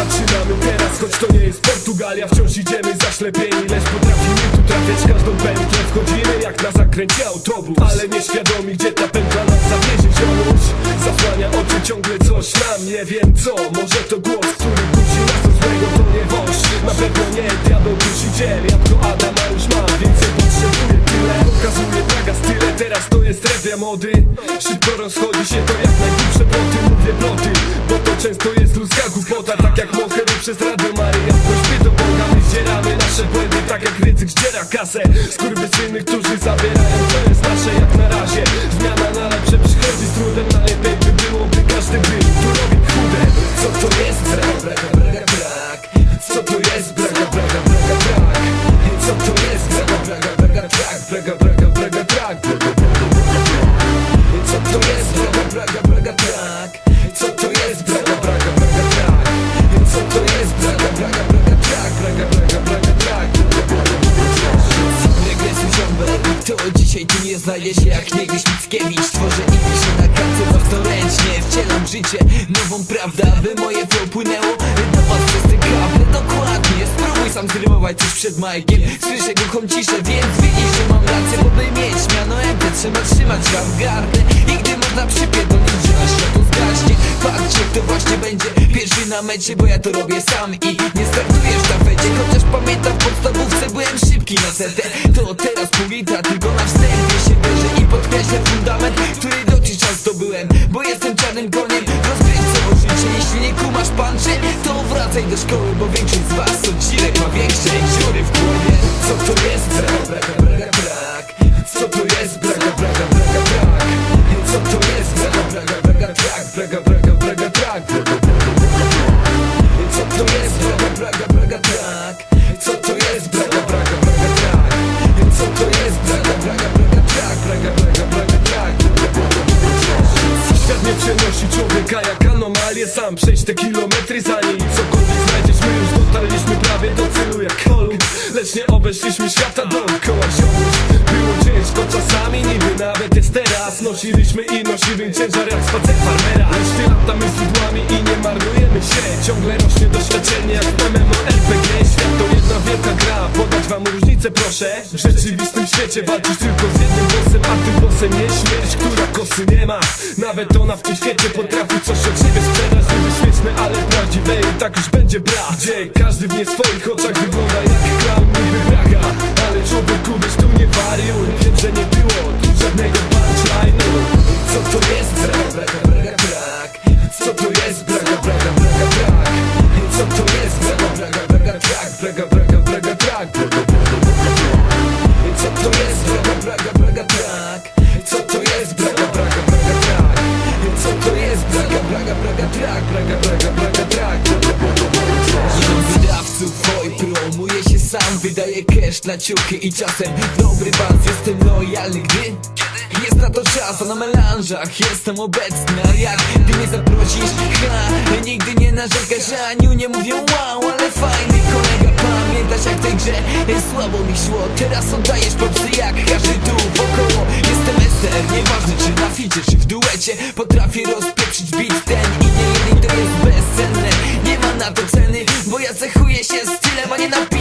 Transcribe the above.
Zaczynamy teraz, choć to nie jest Portugalia Wciąż idziemy zaślepieni, lecz potrafimy tu trafiać każdą pętlę Wchodzimy jak na zakręcie autobus. Ale nieświadomi, gdzie ta pętla nas zawiezie Ziomuś zasłania oczy, ciągle coś nam Nie wiem co, może to głos, który kusi nas do złego To nie wąż, na pewno nie diabeł kusiciel Jabłko Adama już ma, więc nie potrzebuje tyle. Pokazuje praga style, teraz to jest rewia mody. Szybko rozchodzi się to jak najgłupsze ploty Mówię ploty, bo to często jest przez Radio Maryja. Prośby do Boga, my zdzieramy nasze błędy Tak jak rycyk zdziera kasę. Skurwysyny, którzy zabierają to jest nasze jak na razie. Zmiana na lepsze przychodzi z trudem Najlepiej niegdyś Mickiewicz Tworzę i piszę na kartce własnoręcznie Wcielam życie. Nową prawdę Aby moje płynęło do was przez te kable Dokładnie, spróbuj sam zrymować coś przed majkiem Słyszę głuchą ciszę, więc widzisz, że mam rację Bo by mieć miano MP trzeba trzymać w gardę. I gdy można przypierdolić, że na światło zgaśnie Patrzcie kto właśnie będzie pierwszy na mecie Bo ja to robię sam. I nie startuję w sztafecie Chociaż pamiętam w podstawówce byłem szybki na setę. To teraz pół litra tylko na wstępie wracaj do szkoły Bo większość z was odcinek ma większe dziury w głowie. Co to jest? Braga, braga, braga, brak. Co to jest? Braga, braga, braga, brak Sam przejść te kilometry za niej Cokolwiek znajdziesz, my już dotarliśmy prawie do celu jak Kolumb Lecz nie obeszliśmy świata dookoła ziomuś Było ciężko czasami, niby nawet jest teraz. Nosiliśmy i nosimy ciężar jak spacer farmera. Lecz ty latamy z widłami i nie marnujemy się. Ciągle rośnie doświadczenie różnicę proszę. W rzeczywistym świecie walczysz tylko z jednym bossem A tym bossem nie śmierć, która kosy nie ma. Nawet ona w tym świecie potrafi coś od siebie sprzedać. Niby śmieszne, ale prawdziwe i tak już będzie brak Gdzie każdy w nie swoich oczach wygląda jak clown niby braga. Ale człowieku wiesz tu nie wariuj. Wiem, że nie sam Wydaje cash na ciuchy i czasem dobry bans Jestem lojalny, gdy jest na to czas, a na melanżach jestem obecny A jak ty mnie zaprosisz, ha, nigdy nie narzekasz Aniu nie mówią wow, ale fajny kolega. Pamiętasz jak w tej grze słabo mi szło? Teraz oddajesz popsy jak każdy tu wokoło. Jestem SR, nieważne czy na ficie, czy w duecie. Potrafię rozpieprzyć beat ten i nie jeden to jest bezcenne. Nie ma na to ceny, bo ja cechuję się stylem, a nie napisem